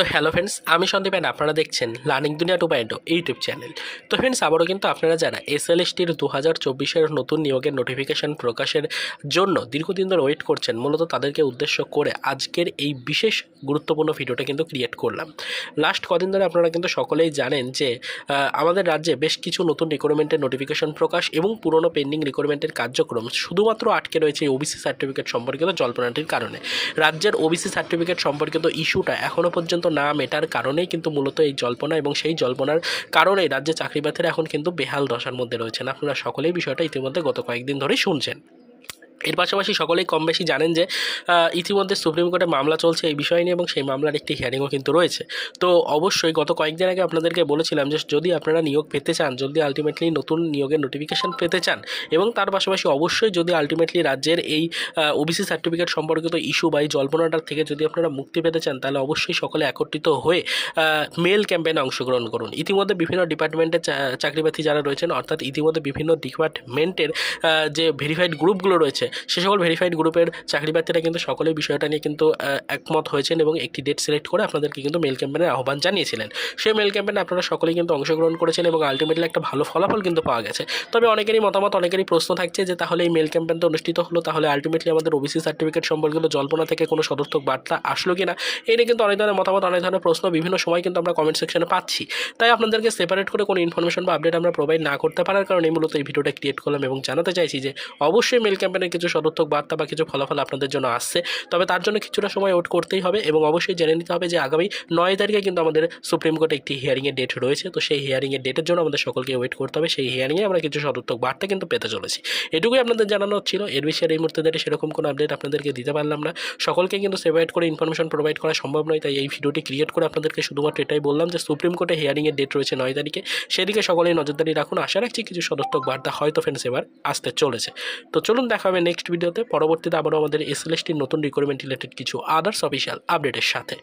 তো hello friends আমি Sandeep and আপনারা দেখছেন learning Duniya two point YouTube channel তো ফ্রেন্ডস আবারও কিন্তু আপনারা যারা এস এল এসটির দু হাজার চব্বিশের নতুন নিয়োগের নোটিফিকেশন প্রকাশের জন্য দীর্ঘদিন ধরে ওয়েট করছেন, মূলত তাদেরকে উদ্দেশ্য করে আজকের এই বিশেষ গুরুত্বপূর্ণ ভিডিওটা কিন্তু ক্রিয়েট করলাম। লাস্ট কদিন ধরে আপনারা কিন্তু সকলেই জানেন যে আমাদের রাজ্যে বেশ কিছু নতুন রিক্রুটমেন্টের নোটিফিকেশন প্রকাশ এবং পুরনো পেন্ডিং রিক্রুটমেন্টের কার্যক্রম শুধুমাত্র আটকে রয়েছে এই ওবিসি সার্টিফিকেট সম্পর্কিত জল্পনাটির কারণে। রাজ্যের ওবিসি সার্টিফিকেট সম্পর্কিত ইস্যুটা এখনও পর্যন্ত না মেটার কারণেই কিন্তু মূলত এই জল্পনা এবং সেই জল্পনার কারণেই রাজ্যে চাকরি প্রার্থীরা এখন কিন্তু বেহাল দশার মধ্যে রয়েছেন। আপনারা সকলেই বিষয়টা ইতিমধ্যে গত কয়েকদিন ধরেই শুনছেন। এর পাশাপাশি সকলেই কম বেশি জানেন যে ইতিমধ্যে সুপ্রিম কোর্টে মামলা চলছে এই বিষয় নিয়ে এবং সেই মামলার একটি হিয়ারিংও কিন্তু রয়েছে। তো অবশ্যই গত কয়েকদিন আগে আপনাদেরকে বলেছিলাম যে, যদি আপনারা নিয়োগ পেতে চান, যদি আলটিমেটলি নতুন নিয়োগের নোটিফিকেশন পেতে চান এবং তার পাশাপাশি অবশ্যই যদি আলটিমেটলি রাজ্যের এই ওবিসি সার্টিফিকেট সম্পর্কিত ইস্যু বা এই জল্পনাটার থেকে যদি আপনারা মুক্তি পেতে চান, তাহলে অবশ্যই সকলে একত্রিত হয়ে মেল ক্যাম্পেইনে অংশগ্রহণ করুন। ইতিমধ্যে বিভিন্ন ডিপার্টমেন্টের চাকরি প্রার্থী যারা রয়েছেন, অর্থাৎ ইতিমধ্যে বিভিন্ন ডিপার্টমেন্টের যে ভেরিফাইড গ্রুপগুলো রয়েছে সে সকল ভেরিফাইড গ্রুপের চাকরি প্রার্থীরা কিন্তু সকলেই বিষয়টা নিয়ে কিন্তু একমত হয়েছেন এবং একটি ডেট সিলেক্ট করে আপনাদেরকে কিন্তু মেল ক্যাম্পেনের আহ্বান জানিয়েছিলেন। সেই মেল ক্যাম্পেনে আপনারা সকলেই কিন্তু অংশগ্রহণ করেছেন এবং আলটিমেটলি একটা ভালো ফলাফল কিন্তু পাওয়া গেছে। তবে অনেকেরই মতামত, অনেকেরই প্রশ্ন থাকছে যে তাহলে এই মেল ক্যাম্পেনটা অনুষ্ঠিত হলো, তাহলে আলটিমেটলি আমাদের ওবিসি সার্টিফিকেট সম্পর্কিত জল্পনা থেকে কোনো সদর্থক বার্তা আসলো কিনা? এই নিয়ে কিন্তু অনেক ধরনের মতামত, অনেক ধরনের প্রশ্ন বিভিন্ন সময় কিন্তু আমরা কমেন্ট সেকশনে পাচ্ছি। তাই আপনাদেরকে সেপারেট করে কোনো ইনফরমেশন বা আপডেট আমরা প্রোভাইড না করতে পারার কারণে মূলত এই ভিডিওটা ক্রিয়েট করলাম এবং জানাতে চাইছি যে অবশ্যই মেল ক্যাম্পেনের কিছু সদর্থক বার্তা বা কিছু ফলাফল আপনাদের জন্য আসছে। তবে তার জন্য কিছুটা সময় ওয়েট করতেই হবে এবং অবশ্যই জেনে নিতে হবে যে আগামী নয় তারিখে কিন্তু আমাদের সুপ্রিম কোর্টে একটি হিয়ারিংয়ের ডেট রয়েছে। তো সেই হিয়ারিংয়ের ডেটের জন্য আমাদের সকলকে ওয়েট করতে হবে। সেই হিয়ারিংয়ে আমরা কিছু সদর্থক বার্তা কিন্তু পেতে চলেছি। এটুকুই আপনাদের জানানো ছিল। এর বিষয়ে এই মুহূর্তে ধরে সেরকম কোনো আপডেট আপনাদেরকে দিতে পারলাম না। সকলকে কিন্তু সেপারেট করে ইনফরমেশন প্রোভাইড করা সম্ভব নয়। তাই এই ভিডিওটি ক্রিয়েট করে আপনাদেরকে শুধুমাত্র এটাই বললাম যে সুপ্রিম কোর্টে হিয়ারিংয়ের ডেট রয়েছে নয় তারিখে। সেদিকে সকলেই নজরদারি রাখুন। আশা রাখছি কিছু সদর্থক বার্তা হয়তো ফ্রেন্ডস এবার আসতে চলেছে। তো চলুন দেখা হবে নেক্সট ভিডিওতে পরবর্তীতে আবারও আমাদের এসএলএসটির নতুন রিক্রুটমেন্ট রিলেটেড কিছু আদার্স অফিসিয়াল আপডেটের সাথে।